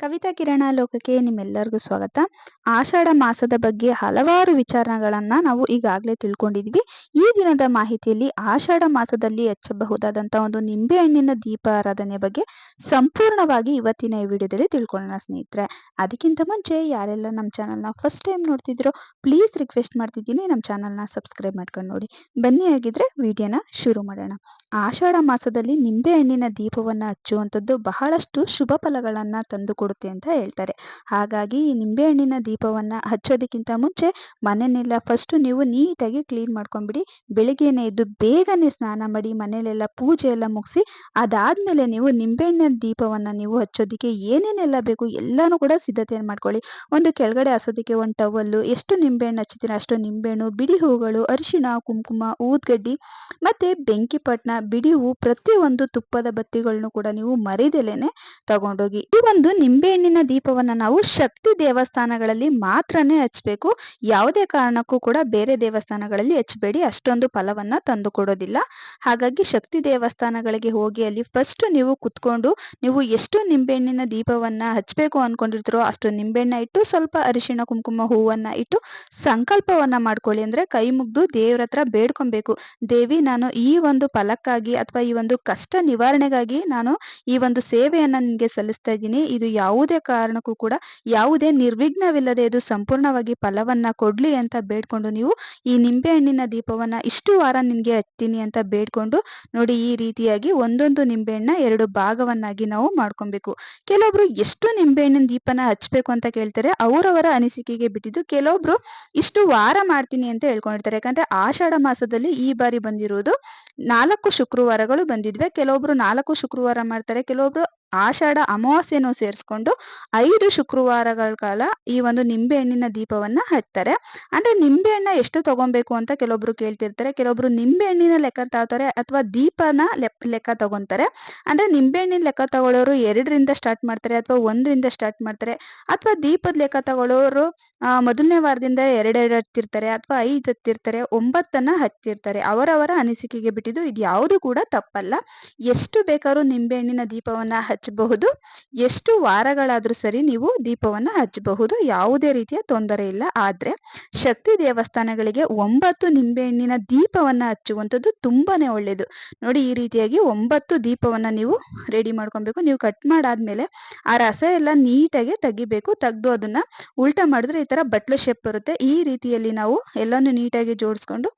ಕವಿತಾ ಕಿರಣ ಲೋಕಕ್ಕೆ ನಿಮ್ಮೆಲ್ಲರಿಗೂ ಸ್ವಾಗತ. ಆಷಾಢ ಮಾಸದ ಬಗ್ಗೆ ಹಲವಾರು ವಿಚಾರಗಳನ್ನ ನಾವು ಈಗಾಗಲೇ ತಿಳ್ಕೊಂಡಿದ್ವಿ. ಈ ದಿನದ ಮಾಹಿತಿಯಲ್ಲಿ ಆಷಾಢ ಮಾಸದಲ್ಲಿ ಹಚ್ಚಬಹುದಾದಂತಹ ಒಂದು ನಿಂಬೆ ಹಣ್ಣಿನ ದೀಪ ಆರಾಧನೆ ಬಗ್ಗೆ ಸಂಪೂರ್ಣವಾಗಿ ಇವತ್ತಿನ ಈ ವಿಡಿಯೋದಲ್ಲಿ ತಿಳ್ಕೊಳ್ಳೋಣ ಸ್ನೇಹಿತರೆ. ಅದಕ್ಕಿಂತ ಮುಂಚೆ ಯಾರೆಲ್ಲ ನಮ್ಮ ಚಾನಲ್ನ ಫಸ್ಟ್ ಟೈಮ್ ನೋಡ್ತಿದ್ರು ಪ್ಲೀಸ್ ರಿಕ್ವೆಸ್ಟ್ ಮಾಡ್ತಿದ್ದೀನಿ. ನಮ್ಮ ಚಾನಲ್ನ ಸಬ್ಸ್ಕ್ರೈಬ್ ಮಾಡ್ಕೊಂಡು ನೋಡಿ. ಬನ್ನಿ ಆಗಿದ್ರೆ ವಿಡಿಯೋನ ಶುರು ಮಾಡೋಣ. ಆಷಾಢ ಮಾಸದಲ್ಲಿ ನಿಂಬೆ ಹಣ್ಣಿನ ದೀಪವನ್ನ ಹಚ್ಚುವಂಥದ್ದು ಬಹಳಷ್ಟು ಶುಭ ಫಲಗಳನ್ನ ತಂದುಕೊಡುತ್ತೆ ಅಂತ ಹೇಳ್ತಾರೆ. ಹಾಗಾಗಿ ಈ ನಿಂಬೆ ಹಣ್ಣಿನ ದೀಪವನ್ನ ಹಚ್ಚೋದಕ್ಕಿಂತ ಮುಂಚೆ ಮನೆಯನ್ನೆಲ್ಲ ಫಸ್ಟ್ ನೀವು ನೀಟಾಗಿ ಕ್ಲೀನ್ ಮಾಡ್ಕೊಂಡ್ಬಿಡಿ. ಬೆಳಿಗ್ಗೆನೆ ಎದ್ದು ಬೇಗನೆ ಸ್ನಾನ ಮಾಡಿ, ಮನೆಯಲ್ಲೆಲ್ಲ ಪೂಜೆ ಎಲ್ಲ ಮುಗಿಸಿ, ಅದಾದ್ಮೇಲೆ ನೀವು ನಿಂಬೆಹಣ್ಣಿನ ದೀಪವನ್ನ ನೀವು ಹಚ್ಚೋದಕ್ಕೆ ಏನೇನೆಲ್ಲ ಬೇಕು ಎಲ್ಲಾನು ಕೂಡ ಸಿದ್ಧತೆಯನ್ನು ಮಾಡ್ಕೊಳ್ಳಿ. ಒಂದು ಕೆಳಗಡೆ ಹಸೋದಕ್ಕೆ ಒಂದು ಟವಲ್ಲು ಎಷ್ಟು ನಿಂಬೆಹಣ್ಣು ಹಚ್ಚಿದ್ರೆ ಅಷ್ಟು ನಿಂಬೆಹಣ್ಣು ಬಿಡಿ ಹೂಗಳು, ಅರಿಶಿಣ, ಕುಂಕುಮ, ಊದ್ಗಡ್ಡಿ ಮತ್ತೆ ಬೆಂಕಿ ಪಟ್ನ, ಬಿಡಿ ಹೂ, ಪ್ರತಿಯೊಂದು ತುಪ್ಪದ ಬತ್ತಿಗಳನ್ನು ಕೂಡ ನೀವು ಮರಿದೆಲೆನೆ ತಗೊಂಡೋಗಿ. ಈ ಒಂದು ನಿಂಬೆಹಣ್ಣಿನ ದೀಪವನ್ನ ನಾವು ಶಕ್ತಿ ದೇವಸ್ಥಾನಗಳಲ್ಲಿ ಮಾತ್ರನೇ ಹಚ್ಬೇಕು. ಯಾವುದೇ ಕಾರಣಕ್ಕೂ ಕೂಡ ಬೇರೆ ದೇವಸ್ಥಾನಗಳಲ್ಲಿ ಹಚ್ಚಬೇಡಿ ಅಷ್ಟೊಂದು ಫಲವನ್ನ ತಂದು ಕೊಡೋದಿಲ್ಲ ಹಾಗಾಗಿ ಶಕ್ತಿ ದೇವಸ್ಥಾನಗಳಿಗೆ ಹೋಗಿ ಅಲ್ಲಿ ಫಸ್ಟ್ ನೀವು ಕುತ್ಕೊಂಡು ನೀವು ಎಷ್ಟು ನಿಂಬೆಹಣ್ಣಿನ ದೀಪವನ್ನ ಹಚ್ಬೇಕು ಅನ್ಕೊಂಡಿರ್ತೀರೋ ಅಷ್ಟು ನಿಂಬೆಹಣ್ಣ ಇಟ್ಟು ಸ್ವಲ್ಪ ಅರಿಶಿಣ, ಕುಂಕುಮ ಹೂವನ್ನ ಇಟ್ಟು ಸಂಕಲ್ಪವನ್ನ ಮಾಡ್ಕೊಳ್ಳಿ ಅಂದ್ರೆ ಕೈ ಮುಗ್ದು ದೇವ್ರ ಹತ್ರ ಬೇಡ್ಕೊಬೇಕು. ದೇವಿ ನಾನು ಈ ಒಂದು ಫಲಕ್ಕಾಗಿ ಅಥವಾ ಈ ಒಂದು ಕಷ್ಟ ನಿವಾರಣೆಗಾಗಿ ನಾನು ಈ ಒಂದು ಸೇವೆಯನ್ನ ನಿಮಗೆ ಸಲ್ಲಿಸ್ತಾ ಇದ್ದೀನಿ. ಇದು ಯಾವುದೇ ಕಾರಣಕ್ಕೂ ಕೂಡ ಯಾವುದೇ ನಿರ್ವಿಘ್ನವಿಲ್ಲದೆ ಇದು ಸಂಪೂರ್ಣವಾಗಿ ಫಲವನ್ನ ಕೊಡ್ಲಿ ಅಂತ ಬೇಡ್ಕೊಂಡು ನೀವು ಈ ನಿಂಬೆ ಹಣ್ಣಿನ ದೀಪವನ್ನ ಇಷ್ಟು ವಾರ ನಿಮ್ಗೆ ಹತ್ತೀನಿ ಅಂತ ಬೇಡ್ಕೊಂಡು ನೋಡಿ ಈ ರೀತಿಯಾಗಿ ಒಂದೊಂದು ನಿಂಬೆಹಣ್ಣ ಎರಡು ಭಾಗವನ್ನಾಗಿ ನಾವು ಮಾಡ್ಕೊಬೇಕು. ಕೆಲವೊಬ್ರು ಎಷ್ಟು ನಿಂಬೆಹಣ್ಣಿನ ದೀಪನ ಹಚ್ಬೇಕು ಅಂತ ಕೇಳ್ತಾರೆ, ಅವರವರ ಅನಿಸಿಕೆಗೆ ಬಿಟ್ಟಿದ್ದು ಕೆಲವೊಬ್ರು ಇಷ್ಟು ವಾರ ಮಾಡ್ತೀನಿ ಅಂತ ಹೇಳ್ಕೊಂಡಿರ್ತಾರೆ. ಯಾಕಂದ್ರೆ ಆಷಾಢ ಮಾಸದಲ್ಲಿ ಈ ಬಾರಿ ಬಂದಿರುವುದು ನಾಲ್ಕು ಶುಕ್ರವಾರಗಳು ಬಂದಿದ್ವೆ. ಕೆಲವೊಬ್ರು ನಾಲ್ಕು ಶುಕ್ರವಾರ ಮಾಡ್ತಾರೆ, ಕೆಲವೊಬ್ರು ಆಷಾಢ ಅಮಾವಾಸ್ಯೆನೂ ಸೇರಿಸ್ಕೊಂಡು ಐದು ಶುಕ್ರವಾರಗಳ ಕಾಲ ಈ ಒಂದು ನಿಂಬೆ ಹಣ್ಣಿನ ದೀಪವನ್ನ ಹಚ್ತಾರೆ. ಅಂದ್ರೆ ನಿಂಬೆ ಹಣ್ಣ ಎಷ್ಟು ತಗೊಬೇಕು ಅಂತ ಕೆಲವೊಬ್ರು ಕೇಳ್ತಿರ್ತಾರೆ. ಕೆಲವೊಬ್ರು ನಿಂಬೆ ಹಣ್ಣಿನ ಲೆಕ್ಕ ತಗೋತಾರೆ ಅಥವಾ ದೀಪನ ಲೆಕ್ಕ ತಗೊಂತಾರೆ. ಅಂದ್ರೆ ನಿಂಬೆ ಹಣ್ಣಿನ ಲೆಕ್ಕ ತಗೊಳ್ಳೋರು ಎರಡರಿಂದ ಸ್ಟಾರ್ಟ್ ಮಾಡ್ತಾರೆ ಅಥವಾ ಒಂದರಿಂದ ಸ್ಟಾರ್ಟ್ ಮಾಡ್ತಾರೆ. ಅಥವಾ ದೀಪದ ಲೆಕ್ಕ ತಗೊಳ್ಳೋರು ಮೊದಲನೇ ವಾರದಿಂದ ಎರಡೆರಡು ಹತ್ತಿರ್ತಾರೆ ಅಥವಾ ಐದು ಹತ್ತಿರ್ತಾರೆ ಒಂಬತ್ತನ್ನ ಹತ್ತಿರ್ತಾರೆ ಅವರವರ ಅನಿಸಿಕೆಗೆ ಬಿಟ್ಟಿದ್ದು ಇದು ಯಾವುದು ಕೂಡ ತಪ್ಪಲ್ಲ. ಎಷ್ಟು ಬೇಕಾದ್ರೂ ನಿಂಬೆ ಹಣ್ಣಿನ ದೀಪವನ್ನ ಹಚ್ಚಬಹುದು. ಎಷ್ಟು ವಾರಗಳಾದರೂ ಸರಿ ನೀವು ದೀಪವನ್ನ ಹಚ್ಚಬಹುದು. ಯಾವುದೇ ರೀತಿಯ ತೊಂದರೆ ಇಲ್ಲ. ಆದ್ರೆ ಶಕ್ತಿ ದೇವಸ್ಥಾನಗಳಿಗೆ ಒಂಬತ್ತು ನಿಂಬೆಹಣ್ಣಿನ ದೀಪವನ್ನ ಹಚ್ಚುವಂಥದ್ದು ತುಂಬಾನೇ ಒಳ್ಳೇದು. ನೋಡಿ ಈ ರೀತಿಯಾಗಿ ಒಂಬತ್ತು ದೀಪವನ್ನ ನೀವು ರೆಡಿ ಮಾಡ್ಕೊಬೇಕು. ನೀವು ಕಟ್ ಮಾಡಾದ್ಮೇಲೆ ಆ ರಸ ಎಲ್ಲ ನೀಟಾಗಿ ತೆಗಿಬೇಕು. ತೆಗೆದು ಅದನ್ನ ಉಲ್ಟಾ ಮಾಡಿದ್ರೆ ಈ ತರ ಬಟ್ಲು ಶೇಪ್ ಬರುತ್ತೆ. ಈ ರೀತಿಯಲ್ಲಿ ನಾವು ಎಲ್ಲಾನು ನೀಟಾಗಿ ಜೋಡಿಸ್ಕೊಂಡು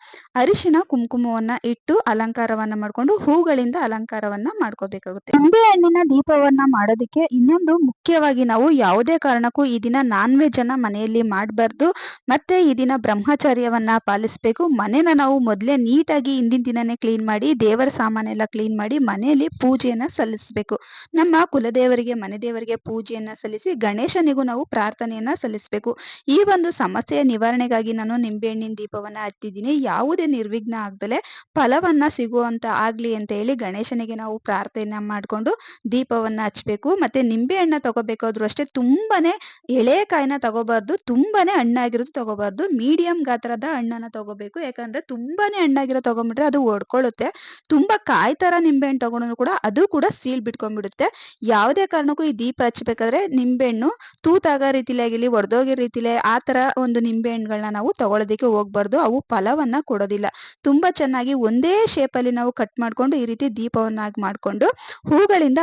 ಅರಿಶಿನ ಕುಂಕುಮವನ್ನ ಇಟ್ಟು ಅಲಂಕಾರವನ್ನ ಮಾಡ್ಕೊಂಡು ಹೂಗಳಿಂದ ಅಲಂಕಾರವನ್ನ ಮಾಡ್ಕೋಬೇಕಾಗುತ್ತೆ. ನಿಂಬೆ ಹಣ್ಣಿನ ದೀಪವನ್ನ ಮಾಡೋದಕ್ಕೆ ಇನ್ನೊಂದು ಮುಖ್ಯವಾಗಿ ನಾವು ಯಾವುದೇ ಕಾರಣಕ್ಕೂ ಈ ದಿನ ನಾನ್ ವೆಜ್ ಅನ್ನ ಮನೆಯಲ್ಲಿ ಮಾಡಬಾರ್ದು. ಮತ್ತೆ ಈ ದಿನ ಬ್ರಹ್ಮಚರ್ಯವನ್ನ ಪಾಲಿಸಬೇಕು. ಮನೇನ ನಾವು ಮೊದಲೇ ನೀಟಾಗಿ ಹಿಂದಿನ ದಿನನೇ ಕ್ಲೀನ್ ಮಾಡಿ, ದೇವರ ಸಾಮಾನೆಲ್ಲ ಕ್ಲೀನ್ ಮಾಡಿ ಮನೆಯಲ್ಲಿ ಪೂಜೆಯನ್ನ ಸಲ್ಲಿಸಬೇಕು. ನಮ್ಮ ಕುಲದೇವರಿಗೆ ಮನೆ ದೇವರಿಗೆ ಪೂಜೆಯನ್ನ ಸಲ್ಲಿಸಿ ಗಣೇಶನಿಗೂ ನಾವು ಪ್ರಾರ್ಥನೆಯನ್ನ ಸಲ್ಲಿಸಬೇಕು. ಈ ಒಂದು ಸಮಸ್ಯೆಯ ನಿವಾರಣೆಗಾಗಿ ನಾನು ನಿಂಬೆಹಣ್ಣಿನ ದೀಪವನ್ನ ಹತ್ತಿದ್ದೀನಿ ಯಾವುದೇ ನಿರ್ವಿಘ್ನ ಆಗ್ದಲೆ ಫಲವನ್ನ ಸಿಗುವಂತ ಆಗ್ಲಿ ಅಂತ ಹೇಳಿ ಗಣೇಶನಿಗೆ ನಾವು ಪ್ರಾರ್ಥನೆ ಮಾಡ್ಕೊಂಡು ದೀಪವನ್ನ ಹಚ್ಬೇಕು, ಮತ್ತೆ ನಿಂಬೆ ಹಣ್ಣ ತಗೋಬೇಕಾದ್ರೂ ಅಷ್ಟೇ ತುಂಬಾನೇ ಎಳೆಕಾಯಿನ ತಗೋಬಾರ್ದು, ತುಂಬಾನೇ ಹಣ್ಣಾಗಿರೋದು ತಗೋಬಾರ್ದು ಮೀಡಿಯಂ ಗಾತ್ರದ ಹಣ್ಣನ್ನ ತಗೋಬೇಕು. ಯಾಕಂದ್ರೆ ತುಂಬಾನೇ ಹಣ್ಣಾಗಿರೋ ತಗೊಂಡ್ಬಿಟ್ರೆ ಅದು ಒಡ್ಕೊಳ್ಳುತ್ತೆ ತುಂಬಾ ಕಾಯಿ ತರ ನಿಂಬೆ ಹಣ್ಣು ತಗೊಂಡ್ರು ಕೂಡ ಅದು ಕೂಡ ಸೀಲ್ ಬಿಟ್ಕೊಂಡ್ಬಿಡುತ್ತೆ. ಯಾವುದೇ ಕಾರಣಕ್ಕೂ ಈ ದೀಪ ಹಚ್ಬೇಕಾದ್ರೆ ನಿಂಬೆಹಣ್ಣು ತೂತಾಗೋ ರೀತಿಲೇ ಆಗಿಲಿ ಒಡ್ದೋಗಿ ರೀತಿಲಿ ಆ ತರ ಒಂದು ನಿಂಬೆ ಹಣ್ಣುಗಳನ್ನ ನಾವು ತಗೊಳ್ಳೋದಕ್ಕೆ ಹೋಗ್ಬಾರ್ದು. ಅವು ಫಲವನ್ನ ಕೊಡೋದಿಲ್ಲ. ತುಂಬಾ ಚೆನ್ನಾಗಿ ಒಂದೇ ಶೇಪ್ ಅಲ್ಲಿ ನಾವು ಕಟ್ ಮಾಡ್ಕೊಂಡು ಈ ರೀತಿ ದೀಪವನ್ನಾಗಿ ಮಾಡ್ಕೊಂಡು ಹೂಗಳಿಂದ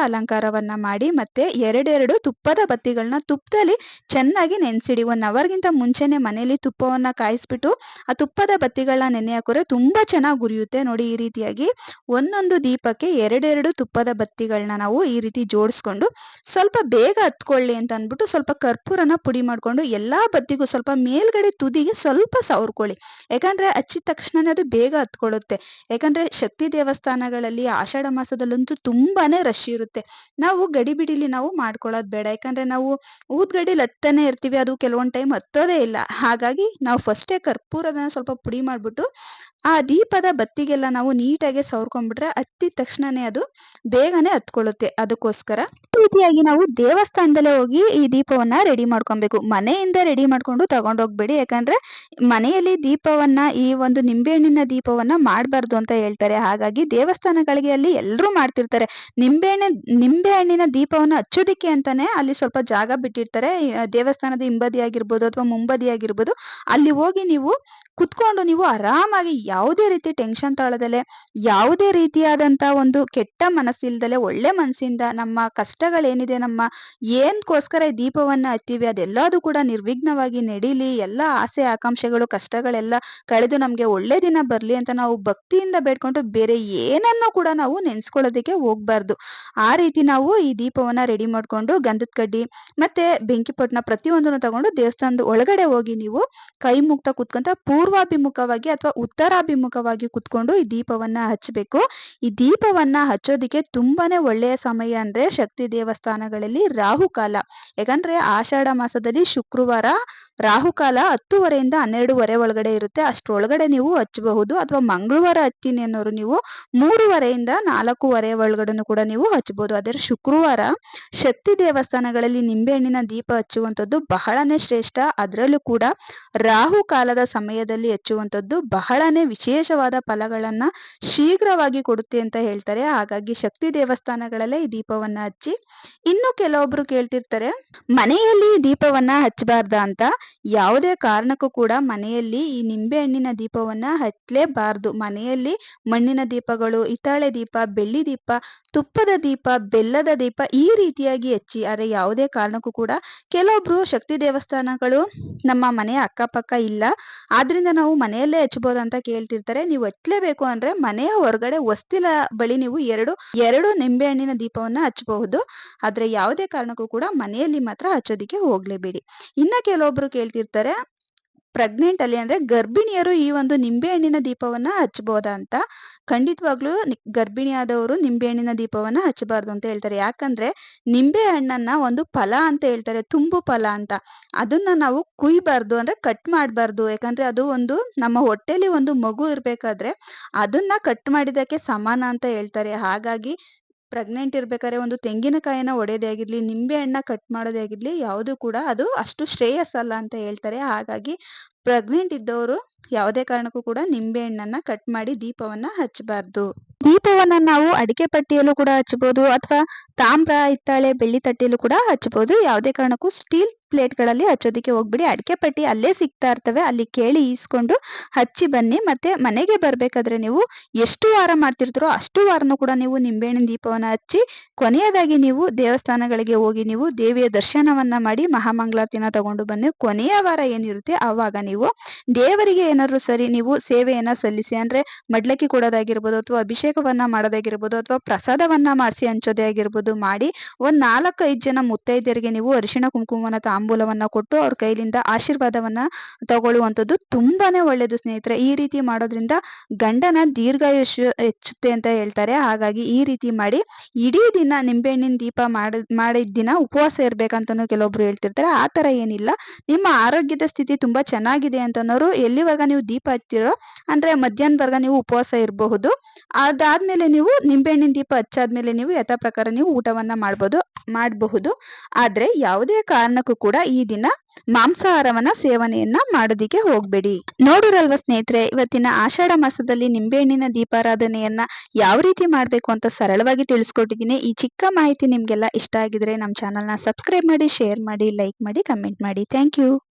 ಅಲಂಕಾರವನ್ನ ಮಾಡಿ ಮತ್ತೆ ಎರಡೆರಡು ತುಪ್ಪದ ಬತ್ತಿಗಳನ್ನ ತುಪ್ಪದಲ್ಲಿ ಚೆನ್ನಾಗಿ ನೆನೆಸಿಡಿ. ಒನ್ ಅವರ್ಗಿಂತ ಮುಂಚೆನೆ ಮನೆಯಲ್ಲಿ ತುಪ್ಪವನ್ನ ಕಾಯಿಸ್ಬಿಟ್ಟು ಆ ತುಪ್ಪದ ಬತ್ತಿಗಳನ್ನ ನೆನೆ ಹಾಕಿದ್ರೆ ತುಂಬಾ ಚೆನ್ನಾಗಿ ಉರಿಯುತ್ತೆ ನೋಡಿ ಈ ರೀತಿಯಾಗಿ. ಒಂದೊಂದು ದೀಪಕ್ಕೆ ಎರಡೆರಡು ತುಪ್ಪದ ಬತ್ತಿಗಳನ್ನ ನಾವು ಈ ರೀತಿ ಜೋಡಿಸ್ಕೊಂಡು ಸ್ವಲ್ಪ ಬೇಗ ಹತ್ಕೊಳ್ಳಿ ಅಂತ ಅಂದ್ಬಿಟ್ಟು ಸ್ವಲ್ಪ ಕರ್ಪೂರನ ಪುಡಿ ಮಾಡ್ಕೊಂಡು ಎಲ್ಲಾ ಬತ್ತಿಗೂ ಸ್ವಲ್ಪ ಮೇಲ್ಗಡೆ ತುದಿಗೆ ಸ್ವಲ್ಪ ಸವರ್ಕೊಳ್ಳಿ. ಯಾಕಂದ್ರೆ ಹಚ್ಚಿದ ತಕ್ಷಣ ಅದು ಬೇಗ ಹತ್ಕೊಳ್ಳುತ್ತೆ. ಯಾಕಂದ್ರೆ ಶಕ್ತಿ ದೇವಸ್ಥಾನಗಳಲ್ಲಿ ಆಷಾಢ ಮಾಸದಲ್ಲಂತೂ ತುಂಬಾನೇ ರಶ್ ಇರುತ್ತೆ. ನಾವು ಗಡಿಬಿಡಿಲಿ ನಾವು ಮಾಡ್ಕೊಳ್ಳೋದು ಬೇಡ. ಯಾಕಂದ್ರೆ ನಾವು ಊದ್ಗಡಿಲಿ ಹತ್ತನೆ ಇರ್ತೀವಿ. ಅದು ಕೆಲವೊಂದ್ ಟೈಮ್ ಹತ್ತೋದೇ ಇಲ್ಲ. ಹಾಗಾಗಿ ನಾವು ಫಸ್ಟೇ ಕರ್ಪೂರದನ್ನ ಸ್ವಲ್ಪ ಪುಡಿ ಮಾಡ್ಬಿಟ್ಟು ಆ ದೀಪದ ಬತ್ತಿಗೆಲ್ಲ ನಾವು ನೀಟಾಗಿ ಸವರ್ಕೊಂಡ್ಬಿಟ್ರೆ ಹತ್ತಿದ ತಕ್ಷಣನೇ ಅದು ಬೇಗನೆ ಹತ್ಕೊಳ್ಳುತ್ತೆ. ಅದಕ್ಕೋಸ್ಕರ ರೀತಿಯಾಗಿ ನಾವು ದೇವಸ್ಥಾನದಲ್ಲೇ ಹೋಗಿ ಈ ದೀಪವನ್ನ ರೆಡಿ ಮಾಡ್ಕೊಬೇಕು. ಮನೆಯಿಂದ ರೆಡಿ ಮಾಡ್ಕೊಂಡು ತಗೊಂಡೋಗ್ಬೇಡಿ. ಯಾಕಂದ್ರೆ ಮನೆಯಲ್ಲಿ ದೀಪವನ್ನ, ಈ ಒಂದು ನಿಂಬೆಹಣ್ಣಿನ ದೀಪವನ್ನ ಮಾಡಬಾರ್ದು ಅಂತ ಹೇಳ್ತಾರೆ. ಹಾಗಾಗಿ ದೇವಸ್ಥಾನಗಳಿಗೆ ಅಲ್ಲಿ ಎಲ್ಲರೂ ಮಾಡ್ತಿರ್ತಾರೆ. ನಿಂಬೆಹಣ್ಣೆ, ನಿಂಬೆಹಣ್ಣಿನ ದೀಪವನ್ನು ಹಚ್ಚೋದಿಕ್ಕೆ ಅಂತಾನೆ ಅಲ್ಲಿ ಸ್ವಲ್ಪ ಜಾಗ ಬಿಟ್ಟಿರ್ತಾರೆ. ದೇವಸ್ಥಾನದ ಹಿಂಬದಿ ಆಗಿರ್ಬೋದು ಅಥವಾ ಮುಂಬದಿ ಆಗಿರ್ಬೋದು. ಅಲ್ಲಿ ಹೋಗಿ ನೀವು ಕುತ್ಕೊಂಡು ನೀವು ಆರಾಮಾಗಿ ಯಾವುದೇ ರೀತಿ ಟೆನ್ಷನ್ ತಾಳದಲೆ ಯಾವುದೇ ರೀತಿಯಾದಂತ ಒಂದು ಕೆಟ್ಟ ಮನಸ್ಸಿಲ್ದಲೆ, ಒಳ್ಳೆ ಮನಸ್ಸಿಂದ ನಮ್ಮ ಕಷ್ಟಗಳೇನಿದೆ, ನಮ್ಮ ಏನ್ಕೋಸ್ಕರ ಈ ದೀಪವನ್ನ ಹತ್ತೀವಿ ಅದೆಲ್ಲದೂ ಕೂಡ ನಿರ್ವಿಘ್ನವಾಗಿ ನಡೀಲಿ, ಎಲ್ಲ ಆಸೆ ಆಕಾಂಕ್ಷೆಗಳು, ಕಷ್ಟಗಳೆಲ್ಲ ಕಳೆದು ನಮ್ಗೆ ಒಳ್ಳೆ ದಿನ ಬರ್ಲಿ ಅಂತ ನಾವು ಭಕ್ತಿಯಿಂದ ಬೇಡ್ಕೊಂಡು ಬೇರೆ ಏನನ್ನು ಕೂಡ ನಾವು ನೆನ್ಸ್ಕೊಳ್ಳೋದಕ್ಕೆ ಹೋಗ್ಬಾರ್ದು. ಆ ರೀತಿ ನಾವು ಈ ದೀಪವನ್ನ ರೆಡಿ ಮಾಡ್ಕೊಂಡು ಗಂಧದ ಕಡ್ಡಿ ಮತ್ತೆ ಬೆಂಕಿ ಪೊಟ್ನ ಪ್ರತಿಯೊಂದನ್ನು ತಗೊಂಡು ದೇವಸ್ಥಾನದ ಒಳಗಡೆ ಹೋಗಿ ನೀವು ಕೈ ಮುಕ್ತ ಕುತ್ಕೊಂತ ಪೂರ್ವಾಭಿಮುಖವಾಗಿ ಅಥವಾ ಉತ್ತರಾಭಿಮುಖವಾಗಿ ಕುತ್ಕೊಂಡು ಈ ದೀಪವನ್ನ ಹಚ್ಚಬೇಕು ಈ ದೀಪವನ್ನ ಹಚ್ಚೋದಿಕ್ಕೆ ತುಂಬಾನೇ ಒಳ್ಳೆಯ ಸಮಯ ಅಂದ್ರೆ ಶಕ್ತಿ ದೇವಸ್ಥಾನಗಳಲ್ಲಿ ರಾಹುಕಾಲ ಯಾಕಂದ್ರೆ ಆಷಾಢ ಮಾಸದಲ್ಲಿ ಶುಕ್ರವಾರ ರಾಹುಕಾಲ ಹತ್ತುವರೆಯಿಂದ ಹನ್ನೆರಡುವರೆ ಒಳಗಡೆ ಇರುತ್ತೆ. ಅಷ್ಟರೊಳಗಡೆ ನೀವು ಹಚ್ಚಬಹುದು ಅಥವಾ ಮಂಗಳವಾರ ಹತ್ತೀನಿ ಅನ್ನೋರು ನೀವು ಮೂರುವರೆಯಿಂದ ನಾಲ್ಕೂವರೆ ಒಳಗಡೆ ಕೂಡ ನೀವು ಹಚ್ಚಬಹುದು. ಆದರೆ ಶುಕ್ರವಾರ ಶಕ್ತಿ ದೇವಸ್ಥಾನಗಳಲ್ಲಿ ನಿಂಬೆಹಣ್ಣಿನ ದೀಪ ಹಚ್ಚುವಂಥದ್ದು ಬಹಳನೇ ಶ್ರೇಷ್ಠ. ಅದರಲ್ಲೂ ಕೂಡ ರಾಹು ಕಾಲದ ಸಮಯದಲ್ಲಿ ಹಚ್ಚುವಂಥದ್ದು ಬಹಳನೇ ವಿಶೇಷವಾದ ಫಲಗಳನ್ನ ಶೀಘ್ರವಾಗಿ ಕೊಡುತ್ತೆ ಅಂತ ಹೇಳ್ತಾರೆ. ಹಾಗಾಗಿ ಶಕ್ತಿ ದೇವಸ್ಥಾನಗಳಲ್ಲೇ ಈ ದೀಪವನ್ನ ಹಚ್ಚಿ, ಇನ್ನು ಕೆಲವೊಬ್ರು ಕೇಳ್ತಿರ್ತಾರೆ, ಮನೆಯಲ್ಲಿ ದೀಪವನ್ನ ಹಚ್ಚಬಾರ್ದ ಅಂತ. ಯಾವುದೇ ಕಾರಣಕ್ಕೂ ಕೂಡ ಮನೆಯಲ್ಲಿ ಈ ನಿಂಬೆ ಹಣ್ಣಿನ ದೀಪವನ್ನ ಹಚ್ಚಲೇಬಾರ್ದು. ಮನೆಯಲ್ಲಿ ಮಣ್ಣಿನ ದೀಪಗಳು, ಹಿತ್ತಾಳೆ ದೀಪ, ಬೆಳ್ಳಿ ದೀಪ, ತುಪ್ಪದ ದೀಪ, ಬೆಲ್ಲದ ದೀಪ ಈ ರೀತಿಯಾಗಿ ಹಚ್ಚಿ, ಆದರೆ ಯಾವುದೇ ಕಾರಣಕ್ಕೂ ಕೂಡ ಕೆಲವೊಬ್ರು ಶಕ್ತಿ ದೇವಸ್ಥಾನಗಳು ನಮ್ಮ ಮನೆಯ ಅಕ್ಕಪಕ್ಕ ಇಲ್ಲ. ಆದ್ರಿಂದ ನಾವು ಮನೆಯಲ್ಲೇ ಹಚ್ಚಬಹುದು ಅಂತ ಕೇಳ್ತಿರ್ತಾರೆ ನೀವು ಹಚ್ಲೇಬೇಕು ಅಂದ್ರೆ ಮನೆಯ ಹೊರಗಡೆ ವಸ್ತಿಲ ಬಳಿ ನೀವು ಎರಡು ಎರಡು ನಿಂಬೆ ಹಣ್ಣಿನ ದೀಪವನ್ನ ಹಚ್ಚಬಹುದು. ಆದ್ರೆ ಯಾವುದೇ ಕಾರಣಕ್ಕೂ ಕೂಡ ಮನೆಯಲ್ಲಿ ಮಾತ್ರ ಹಚ್ಚೋದಿಕ್ಕೆ ಹೋಗ್ಲೇಬೇಡಿ. ಇನ್ನ ಕೆಲವೊಬ್ರು ಕೇಳ್ತಿರ್ತಾರೆ ಪ್ರೆಗ್ನೆಂಟ್ ಅಲ್ಲಿ ಅಂದ್ರೆ ಗರ್ಭಿಣಿಯರು ಈ ಒಂದು ನಿಂಬೆ ಹಣ್ಣಿನ ದೀಪವನ್ನ ಹಚ್ಚಬಹುದಾ ಅಂತ? ಖಂಡಿತವಾಗ್ಲೂ ಗರ್ಭಿಣಿಯಾದವರು ನಿಂಬೆ ಹಣ್ಣಿನ ದೀಪವನ್ನ ಹಚ್ಚಬಾರ್ದು ಅಂತ ಹೇಳ್ತಾರೆ. ಯಾಕಂದ್ರೆ ನಿಂಬೆ ಹಣ್ಣನ್ನ ಒಂದು ಫಲ ಅಂತ ಹೇಳ್ತಾರೆ, ತುಂಬು ಫಲ ಅಂತ. ಅದನ್ನ ನಾವು ಕುಯ್ಬಾರ್ದು ಅಂದ್ರೆ ಕಟ್ ಮಾಡಬಾರ್ದು. ಯಾಕಂದ್ರೆ ಅದು ಒಂದು ನಮ್ಮ ಹೊಟ್ಟೆಲಿ ಒಂದು ಮಗು ಇರ್ಬೇಕಾದ್ರೆ ಅದನ್ನ ಕಟ್ ಮಾಡಿದಕ್ಕೆ ಸಮಾನ ಅಂತ ಹೇಳ್ತಾರೆ. ಹಾಗಾಗಿ ಪ್ರೆಗ್ನೆಂಟ್ ಇರ್ಬೇಕಾದ್ರೆ ಒಂದು ತೆಂಗಿನಕಾಯಿನ ಒಡೆಯೋದೇ ಆಗಿರಲಿ, ನಿಂಬೆ ಹಣ್ಣ ಕಟ್ ಮಾಡೋದೇ ಆಗಿರಲಿ, ಯಾವುದು ಕೂಡ ಅದು ಅಷ್ಟು ಶ್ರೇಯಸ್ಸಲ್ಲ ಅಂತ ಹೇಳ್ತಾರೆ. ಹಾಗಾಗಿ ಪ್ರೆಗ್ನೆಂಟ್ ಇದ್ದವರು ಯಾವುದೇ ಕಾರಣಕ್ಕೂ ಕೂಡ ನಿಂಬೆ ಹಣ್ಣನ್ನ ಕಟ್ ಮಾಡಿ ದೀಪವನ್ನ ಹಚ್ಚಬಾರ್ದು. ದೀಪವನ್ನ ನಾವು ಅಡಿಕೆ ಪಟ್ಟಿಯಲ್ಲೂ ಕೂಡ ಹಚ್ಚಬಹುದು ಅಥವಾ ತಾಮ್ರ, ಹಿತ್ತಾಳೆ, ಬೆಳ್ಳಿ ತಟ್ಟೆಯಲ್ಲೂ ಕೂಡ ಹಚ್ಚಬಹುದು. ಯಾವುದೇ ಕಾರಣಕ್ಕೂ ಸ್ಟೀಲ್ ಪ್ಲೇಟ್ಗಳಲ್ಲಿ ಹಚ್ಚೋದಕ್ಕೆ ಹೋಗ್ಬಿಡಿ. ಅಡಿಕೆ ಪಟ್ಟಿ ಅಲ್ಲೇ ಸಿಗ್ತಾ ಇರ್ತವೆ. ಅಲ್ಲಿ ಕೇಳಿ ಈಸ್ಕೊಂಡು ಹಚ್ಚಿ ಬನ್ನಿ. ಮತ್ತೆ ಮನೆಗೆ ಬರ್ಬೇಕಾದ್ರೆ ನೀವು ಎಷ್ಟು ವಾರ ಮಾಡ್ತಿರ್ತೀರೋ ಅಷ್ಟು ವಾರನೂ ಕೂಡ ನೀವು ನಿಂಬೆಹಣ್ಣಿನ ದೀಪವನ್ನ ಹಚ್ಚಿ, ಕೊನೆಯದಾಗಿ ನೀವು ದೇವಸ್ಥಾನಗಳಿಗೆ ಹೋಗಿ ನೀವು ದೇವಿಯ ದರ್ಶನವನ್ನ ಮಾಡಿ ಮಹಾಮಂಗಳಾರತಿನ ತಗೊಂಡು ಬನ್ನಿ. ಕೊನೆಯ ವಾರ ಏನಿರುತ್ತೆ? ಆವಾಗ ನೀವು ದೇವರಿಗೆ ಏನಾದ್ರು ಸರಿ ನೀವು ಸೇವೆಯನ್ನ ಸಲ್ಲಿಸಿ, ಅಂದ್ರೆ ಮಡ್ಲಕ್ಕಿ ಕೊಡೋದಾಗಿರ್ಬೋದು ಅಥವಾ ಅಭಿಷೇಕವನ್ನ ಮಾಡೋದಾಗಿರ್ಬೋದು ಅಥವಾ ಪ್ರಸಾದವನ್ನ ಮಾಡಿಸಿ ಹಂಚೋದೇ ಆಗಿರ್ಬೋದು, ಮಾಡಿ ಒಂದ್ ನಾಲ್ಕೈದು ಜನ ಮುತ್ತೈದೆಯರಿಗೆ ನೀವು ಅರಿಶಿಣ ಕುಂಕುಮವನ್ನ ತಾಂಬೂಲವನ್ನ ಕೊಟ್ಟು ಅವ್ರ ಕೈಲಿಂದ ಆಶೀರ್ವಾದವನ್ನ ತಗೊಳ್ಳುವಂಥದ್ದು ತುಂಬಾನೇ ಒಳ್ಳೇದು ಸ್ನೇಹಿತರೆ. ಈ ರೀತಿ ಮಾಡೋದ್ರಿಂದ ಗಂಡನ ದೀರ್ಘಾಯುಷ್ಯ ಹೆಚ್ಚುತ್ತೆ ಅಂತ ಹೇಳ್ತಾರೆ. ಹಾಗಾಗಿ ಈ ರೀತಿ ಮಾಡಿ ಇಡೀ ದಿನ ನಿಂಬೆಹಣ್ಣಿನ ದೀಪ ಮಾಡ, ಮಾಡಿದ ದಿನ ಉಪವಾಸ ಇರ್ಬೇಕಂತಾನು ಕೆಲವೊಬ್ರು ಹೇಳ್ತಿರ್ತಾರೆ. ಆ ತರ ಏನಿಲ್ಲ. ನಿಮ್ಮ ಆರೋಗ್ಯದ ಸ್ಥಿತಿ ತುಂಬಾ ಚೆನ್ನಾಗಿದೆ ಅಂತನೋರು ಎಲ್ಲಿವರೆಗ ನೀವು ದೀಪ ಹಚ್ತಿರೋ ಅಂದ್ರೆ ಮಧ್ಯಾಹ್ನವರೆಗ ನೀವು ಉಪವಾಸ ಇರಬಹುದು. ಅದಾದ್ಮೇಲೆ ನೀವು ನಿಂಬೆಹಣ್ಣಿನ ದೀಪ ಹಚ್ಚಾದ್ಮೇಲೆ ನೀವು ಯಥಾ ಪ್ರಕಾರ ನೀವು ಊಟವನ್ನ ಮಾಡ್ಬೋದು, ಮಾಡಬಹುದು. ಆದ್ರೆ ಯಾವುದೇ ಕಾರಣಕ್ಕೂ ಕೂಡ ಈ ದಿನ ಮಾಂಸಾಹಾರವನ್ನ ಸೇವನೆಯನ್ನ ಮಾಡೋದಿಕ್ಕೆ ಹೋಗ್ಬೇಡಿ. ನೋಡಿರಲ್ವ ಸ್ನೇಹಿತರೆ, ಇವತ್ತಿನ ಆಷಾಢ ಮಾಸದಲ್ಲಿ ನಿಂಬೆಹಣ್ಣಿನ ದೀಪಾರಾಧನೆಯನ್ನ ಯಾವ ರೀತಿ ಮಾಡ್ಬೇಕು ಅಂತ ಸರಳವಾಗಿ ತಿಳಿಸ್ಕೊಟ್ಟಿದ್ದೀನಿ. ಈ ಚಿಕ್ಕ ಮಾಹಿತಿ ನಿಮ್ಗೆಲ್ಲ ಇಷ್ಟ ಆಗಿದ್ರೆ ನಮ್ಮ ಚಾನಲ್ನ ಸಬ್ಸ್ಕ್ರೈಬ್ ಮಾಡಿ ಶೇರ್ ಮಾಡಿ ಲೈಕ್ ಮಾಡಿ ಕಮೆಂಟ್ ಮಾಡಿ. Thank you